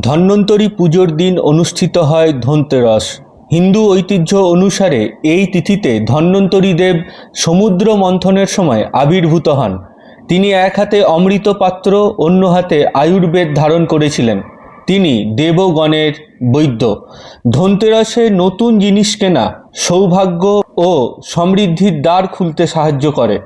ধন্বন্তরী পুজোর দিন অনুষ্ঠিত হয় ধনতেরস। হিন্দু ঐতিহ্য অনুসারে এই তিথিতে ধন্বন্তরী দেব সমুদ্র মন্থনের সময় আবির্ভূত হন। তিনি এক হাতে অমৃত পাত্র, অন্য হাতে আয়ুর্বেদ ধারণ করেছিলেন। তিনি দেবগণের বৈদ্য। ধনতেরাসে নতুন জিনিস কেনা সৌভাগ্য ও সমৃদ্ধির দ্বার খুলতে সাহায্য করে।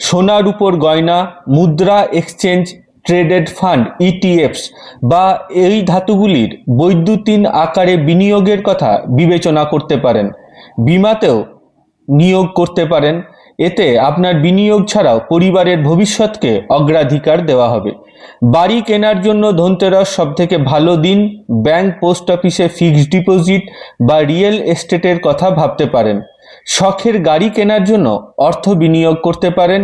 সোনার উপর গয়না, মুদ্রা, এক্সচেঞ্জ ট্রেডেড ফান্ড ইটিএফস বা এই ধাতুগুলির বৈদ্যুতিন আকারে বিনিয়োগের কথা বিবেচনা করতে পারেন। বিমাতেও নিয়োগ করতে পারেন। এতে আপনার বিনিয়োগ ছাড়াও পরিবারের ভবিষ্যৎকে অগ্রাধিকার দেওয়া হবে। বাড়ি কেনার জন্য ধনতেরস সবথেকে ভালো দিন, ব্যাংক পোস্ট অফিসে ফিক্সড ডিপোজিট বা রিয়েল এস্টেটের কথা ভাবতে পারেন। শখের গাড়ি কেনার জন্য অর্থ বিনিয়োগ করতে পারেন,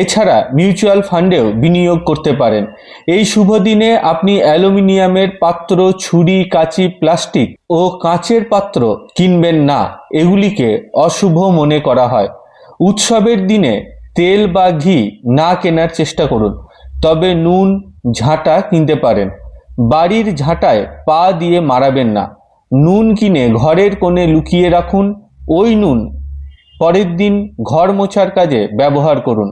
এছাড়া মিউচুয়াল ফান্ডেও বিনিয়োগ করতে পারেন। এই শুভ দিনে আপনি অ্যালুমিনিয়ামের পাত্র, ছুরি, কাঁচি, প্লাস্টিক ও কাঁচের পাত্র কিনবেন না, এগুলিকে অশুভ মনে করা হয়। উৎসবের দিনে তেল বা ঘি না কেনার চেষ্টা করুন, তবে নুন, ঝাঁটা কিনতে পারেন। বাড়ির ঝাঁটায় পা দিয়ে মারাবেন না। নুন কিনে ঘরের কোণে লুকিয়ে রাখুন, ওই নুন পরের দিন ঘর মোছার কাজে ব্যবহার করুন।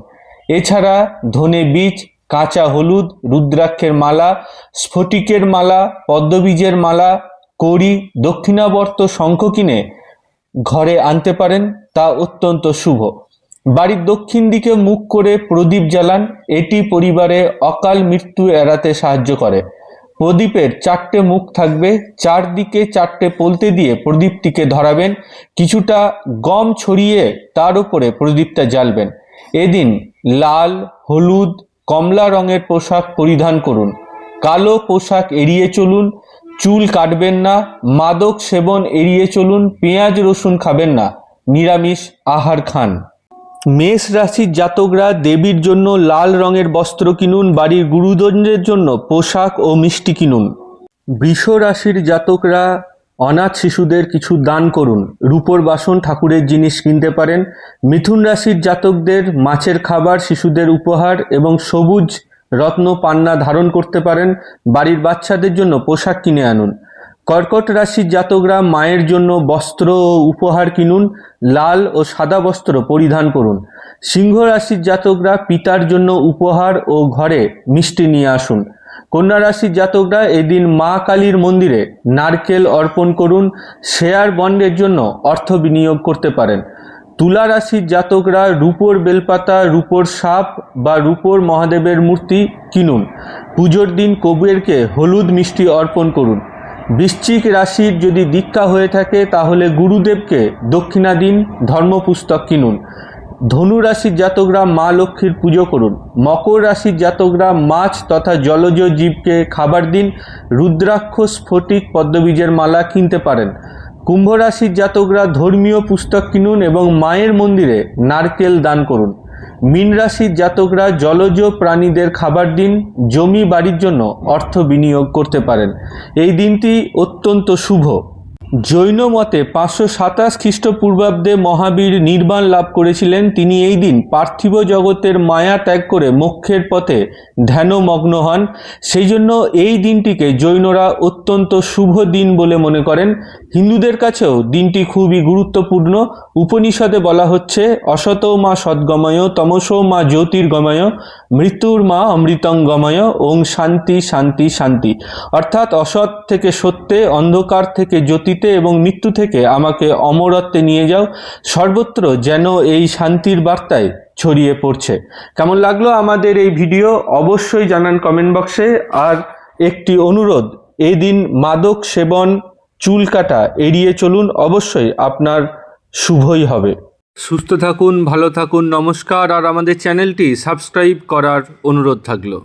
এছাড়া ধনে বীজ, কাঁচা হলুদ, রুদ্রাক্ষের মালা, স্ফটিকের মালা, পদ্মবীজের মালা, কড়ি, দক্ষিণাবর্ত শঙ্খ কিনে ঘরে আনতে পারেন, তা অত্যন্ত শুভ। বাড়ির দক্ষিণ দিকে মুখ করে প্রদীপ জ্বালান, এটি পরিবারে অকাল মৃত্যু এড়াতে সাহায্য করে। প্রদীপের চারটে মুখ থাকবে, চারদিকে চারটে পলতে দিয়ে প্রদীপটিকে ধরাবেন, কিছুটা গম ছড়িয়ে তার উপরে প্রদীপটা জ্বালবেন। এদিন লাল, হলুদ, কমলা রঙের পোশাক পরিধান করুন। কালো পোশাক এড়িয়ে চলুন, চুল কাটবেন না, মাদক সেবন এড়িয়ে চলুন, পেঁয়াজ রসুন খাবেন না। নিরামিষ আহার খান। মেষ রাশির জাতকরা দেবীর জন্য লাল রঙের বস্ত্র কিনুন, বাড়ির গুরুজনদের জন্য পোশাক ও মিষ্টি কিনুন। বৃষ রাশির জাতকরা অনাথ শিশুদের কিছু দান করুন। রূপোর বাসন ঠাকুরের জিনিস কিনতে পারেন। মিথুন রাশির জাতকদের মাছের খাবার, শিশুদের উপহার এবং সবুজ রত্ন পান্না ধারণ করতে পারেন। বাড়ির বাচ্চাদের জন্য পোশাক কিনে আনুন। কর্কট রাশির জাতকরা মায়ের জন্য বস্ত্র ও উপহার কিনুন, লাল ও সাদা বস্ত্র পরিধান করুন। সিংহ রাশির জাতকরা পিতার জন্য উপহার ও ঘরে মিষ্টি নিয়ে আসুন। কন্যা রাশির জাতকরা এদিন মা কালীর মন্দিরে নারকেল অর্পণ করুন, শেয়ার বন্ডের জন্য অর্থ বিনিয়োগ করতে পারেন। তুলা রাশির জাতকরা রূপোর বেলপাতা, রূপোর সাপ বা রূপোর মহাদেবের মূর্তি কিনুন। পুজোর দিন কবিরকে হলুদ মিষ্টি অর্পণ করুন। বৃশ্চিক রাশির যদি দীক্ষা হয়ে থাকে, তাহলে গুরুদেবকে দক্ষিণা দিন ধর্মপুস্তক কিনুন। ধনু রাশির জাতকরা মা লক্ষ্মীর পুজো করুন। মকর রাশির জাতকরা মাছ তথা জলজ জীবকে খাবার দিন। রুদ্রাক্ষ স্ফটিক পদ্মবীজের মালা কিনতে পারেন। কুম্ভ রাশির জাতকরা ধর্মীয় পুস্তক কিনুন এবং মায়ের মন্দিরে নারকেল দান করুন। মীন রাশির জাতকরা জলজ প্রাণীদের খাবার দিন, জমি বাড়ির জন্য অর্থ বিনিয়োগ করতে পারেন। এই দিনটি অত্যন্ত শুভ। জৈন মতে পাঁচশো সাতাশ খ্রিস্টপূর্বাব্দে মহাবীর নির্বাণ লাভ করেছিলেন। তিনি এই দিন পার্থিব জগতের মায়া ত্যাগ করে মোক্ষের পথে ধ্যানমগ্ন হন। সেই জন্য এই দিনটিকে জৈনরা অত্যন্ত শুভ দিন বলে মনে করেন। হিন্দুদের কাছেও দিনটি খুবই গুরুত্বপূর্ণ। উপনিষদে বলা হচ্ছে, অসত মা সদ্গময়, তমসো মা জ্যোতির্গময়, মৃত্যুর মা অমৃতঙ্গময় ওং শান্তি শান্তি শান্তি। অর্থাৎ অসৎ থেকে সত্যে, অন্ধকার থেকে জ্যোতিতে এবং মৃত্যু থেকে আমাকে অমরত্বে নিয়ে যাও। সর্বত্র যেন এই শান্তির বার্তায় ছড়িয়ে পড়ছে। কেমন লাগল আমাদের এই ভিডিও? অবশ্যই জানান কমেন্ট বক্সে আর একটি অনুরোধ এই দিন মাদক সেবন চুল কাটা এড়িয়ে চলুন, অবশ্যই আপনার শুভই হবে। সুস্থ থাকুন, ভালো থাকুন, নমস্কার। আর আমাদের চ্যানেলটি সাবস্ক্রাইব করার অনুরোধ থাকল।